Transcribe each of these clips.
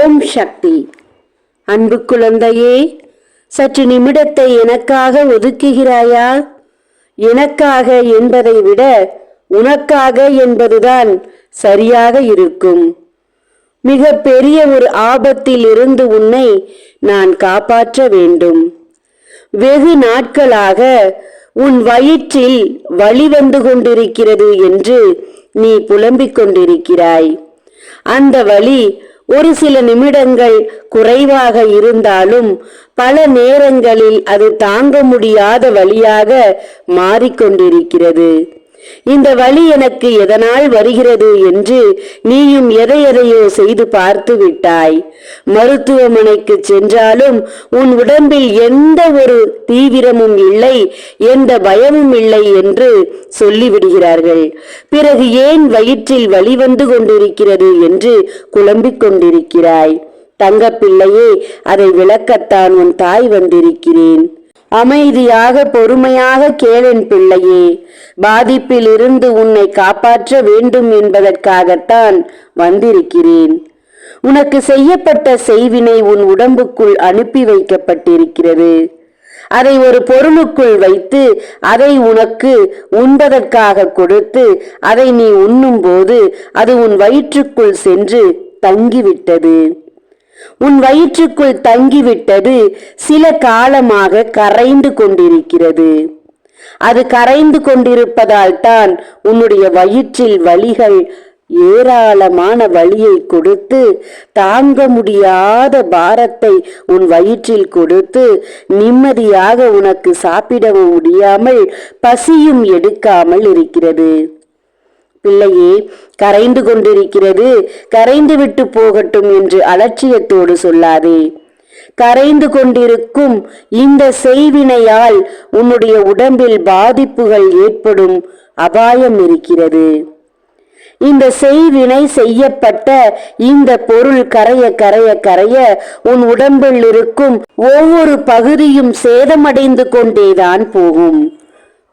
ஓம் சக்தி. அன்பு குழந்தையே சற்று நிமிடத்தை எனக்காக ஒதுக்குகிறாயா? எனக்காக என்பதை விட உனக்காக என்பதுதான் சரியாக இருக்கும். மிக பெரிய ஒரு ஆபத்தில் இருந்து உன்னை நான் காப்பாற்ற வேண்டும். வெகு நாட்களாக உன் வயிற்றில் வழி வந்து கொண்டிருக்கிறது என்று நீ புலம்பிக் கொண்டிருக்கிறாய். அந்த வழி ஒரு சில நிமிடங்கள் குறைவாக இருந்தாலும் பல நேரங்களில் அது தாங்க முடியாத வழியாக மாறிக்கொண்டிருக்கிறது. இந்த வழி எனக்கு எதனால் வருகிறது என்று நீயும் எதை எதையோ செய்து பார்த்து விட்டாய். மருத்துவமனைக்கு சென்றாலும் உன் உடம்பில் எந்த ஒரு தீவிரமும் இல்லை எந்த பயமும் இல்லை என்று சொல்லிவிடுகிறார்கள். பிறகு ஏன் வயிற்றில் வழி வந்து கொண்டிருக்கிறது என்று குழம்பிக் கொண்டிருக்கிறாய். தங்கப்பிள்ளையே அதை விளக்கத்தான் உன் தாய் வந்திருக்கிறேன். அமைதியாக பொறுமையாக கேளன் பிள்ளையே பாதிப்பிலிருந்து உன்னை காப்பாற்ற வேண்டும் என்பதற்காகத்தான் வந்திருக்கிறேன். உனக்கு செய்யப்பட்ட செய்வினை உன் உடம்புக்குள் அனுப்பி வைக்கப்பட்டிருக்கிறது. அதை ஒரு பொருளுக்குள் வைத்து அதை உனக்கு உண்பதற்காக கொடுத்து அதை நீ உண்ணும்போது அது உன் வயிற்றுக்குள் சென்று தங்கிவிட்டது. உன் வயிற்றுக்குள் தங்கிவிட்டது சில காலமாக கரைந்து கொண்டிருக்கிறது. அது கரைந்து கொண்டிருப்பதால் தான் உன்னுடைய வயிற்றில் வலிகள் ஏராளமான வழியை கொடுத்து தாங்க முடியாத பாரத்தை உன் வயிற்றில் கொடுத்து நிம்மதியாக உனக்கு சாப்பிடவும் முடியாமல் பசியும் எடுக்காமல் இருக்கிறது. பிள்ளையே கரைந்து கொண்டிருக்கிறது கரைந்து விட்டு போகட்டும் என்று அலட்சியத்தோடு சொல்லாதே. கரைந்து கொண்டிருக்கும் இந்த செய்வினையால் உன்னுடைய உடம்பில் பாதிப்புகள் ஏற்படும் அபாயம் இருக்கிறது. இந்த செய்வினை செய்யப்பட்ட இந்த பொருள் கரைய கரைய கரைய உன் உடம்பில் இருக்கும் ஒவ்வொரு பகுதியும் சேதமடைந்து கொண்டேதான் போகும்.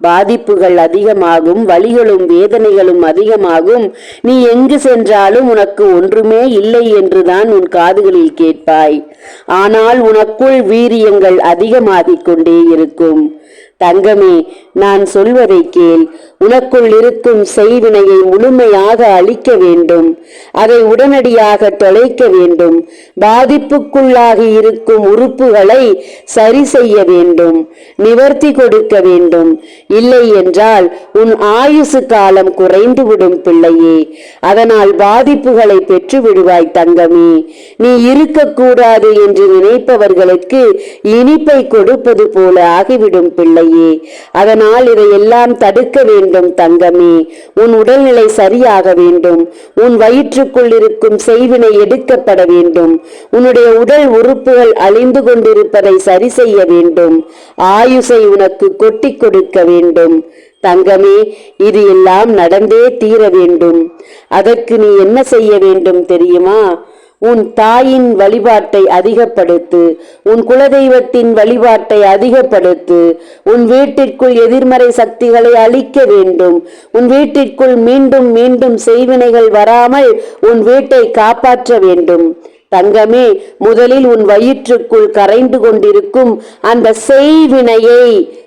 பாதிப்புகள் அதிகமாகும் வலிகளும் வேதனைகளும் அதிகமாகும். நீ எங்கு சென்றாலும் உனக்கு ஒன்றுமே இல்லை என்றுதான் உன் காதுகளில் கேட்பாய். ஆனால் உனக்குள் வீரியங்கள் அதிகமாகிக் கொண்டே இருக்கும். தங்கமே நான் சொல்வதை கேள். உனக்குள் இருக்கும் செய்வினையை முழுமையாக அழிக்க வேண்டும். அதை உடனடியாக தொலைக்க வேண்டும். பாதிப்புக்குள்ளாகி இருக்கும் உறுப்புகளை சரி செய்ய வேண்டும். நிவர்த்தி கொடுக்க வேண்டும். இல்லை என்றால் உன் ஆயுசு காலம் குறைந்துவிடும் பிள்ளையே. அதனால் பாதிப்புகளை பெற்று விடுவாய் தங்கமே. நீ இருக்கக்கூடாது என்று நினைப்பவர்களுக்கு இனிப்பை கொடுப்பது போல ஆகிவிடும் பிள்ளையே. அதனால் இதையெல்லாம் தடுக்க வேண்டும். தங்கமே. உன் உடல்நிலை சரியாக வேண்டும். உன் வயிற்றுக்குள் இருக்கும் செய்வினை எடுக்கப்பட வேண்டும். உன்னுடைய உடல் உறுப்புகள் அழிந்து கொண்டிருப்பதை சரி செய்ய வேண்டும். ஆயுசை உனக்கு கொட்டி கொடுக்க வேண்டும். தங்கமே இது எல்லாம் நடந்தே தீர வேண்டும். அதற்கு நீ என்ன செய்ய வேண்டும் தெரியுமா? உன் தாயின் வழிபாட்டை அதிகப்படுத்து உன் குலதெய்வத்தின் வழிபாட்டை அதிகப்படுத்து உன் வீட்டிற்குள் எதிர்மறை சக்திகளை அழிக்க வேண்டும் உன் வீட்டிற்குள் மீண்டும் மீண்டும் செய்வினைகள் வராமல் உன் வீட்டை காப்பாற்ற வேண்டும். தங்கமே முதலில் உன் வயிற்றுக்குள் கரைந்து கொண்டிருக்கும் அந்த செய்வினையை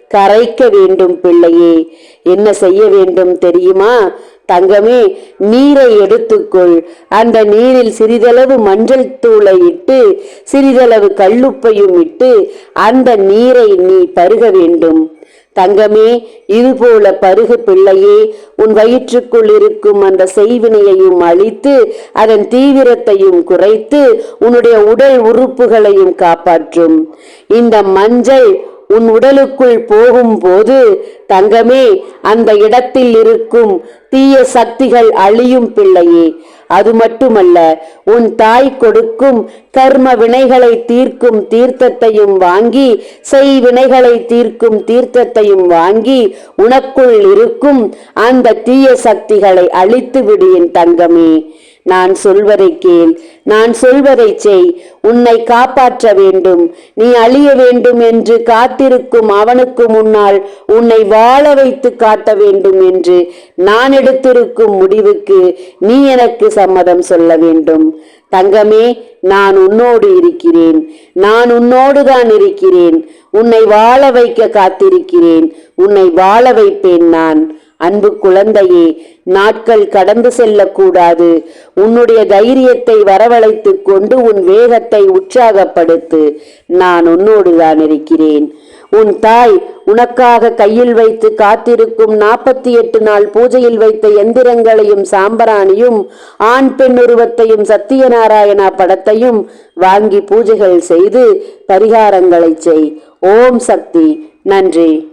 கரைக்க வேண்டும் பிள்ளையே. என்ன செய்ய வேண்டும் தெரியுமா? தங்கமே நீரை எடுத்துக்கொள். அந்த நீரில் சிறிதளவு மஞ்சள் தூளை இட்டு சிறிதளவு கல்லுப்பையும் இட்டு அந்த நீரை நீ பருக வேண்டும். தங்கமே இதுபோல பருகு பிள்ளையே உன் வயிற்றுக்குள் இருக்கும் அந்த செய்வினையையும் அழித்து அதன் தீவிரத்தையும் குறைத்து உன்னுடைய உடல் உறுப்புகளையும் காப்பாற்றும். இந்த மஞ்சள் உன் உடலுக்குள் போகும்போது தங்கமே அந்த இடத்தில் இருக்கும் தீய சக்திகள் அழியும் பிள்ளையே. அது மட்டுமல்ல உன் தாய் கொடுக்கும் கர்ம வினைகளை தீர்க்கும் தீர்த்தத்தையும் வாங்கி செய் வினைகளை தீர்க்கும் தீர்த்தத்தையும் வாங்கி உனக்குள் இருக்கும் அந்த தீய சக்திகளை அழித்து விடு என் தங்கமே. நான் சொல்வதை கேள். நான் சொல்வதை செய். உன்னை காப்பாற்ற வேண்டும். நீ அழிய வேண்டும் என்று காத்திருக்கும் அவனுக்கு முன்னால் உன்னை வாழ வைத்து காட்ட வேண்டும் என்று நான் எடுத்திருக்கும் முடிவுக்கு நீ எனக்கு சம்மதம் சொல்ல வேண்டும். தங்கமே நான் உன்னோடு இருக்கிறேன். நான் உன்னோடு தான் இருக்கிறேன். உன்னை வாழ வைக்க காத்திருக்கிறேன். உன்னை வாழ வைப்பேன் நான். அன்பு குழந்தையே நாட்கள் கடந்து செல்லக்கூடாது. உன்னுடைய தைரியத்தை வரவழைத்து கொண்டு உன் வேகத்தை உற்சாகப்படுத்து. நான் உன்னோடுதான் இருக்கிறேன். உன் தாய் உனக்காக கையில் வைத்து காத்திருக்கும் நாற்பத்தி எட்டு நாள் பூஜையில் வைத்த எந்திரங்களையும் சாம்பராணியும் ஆண் பெண் உருவத்தையும் சத்தியநாராயணா படத்தையும் வாங்கி பூஜைகள் செய்து பரிகாரங்களை செய். ஓம் சக்தி. நன்றி.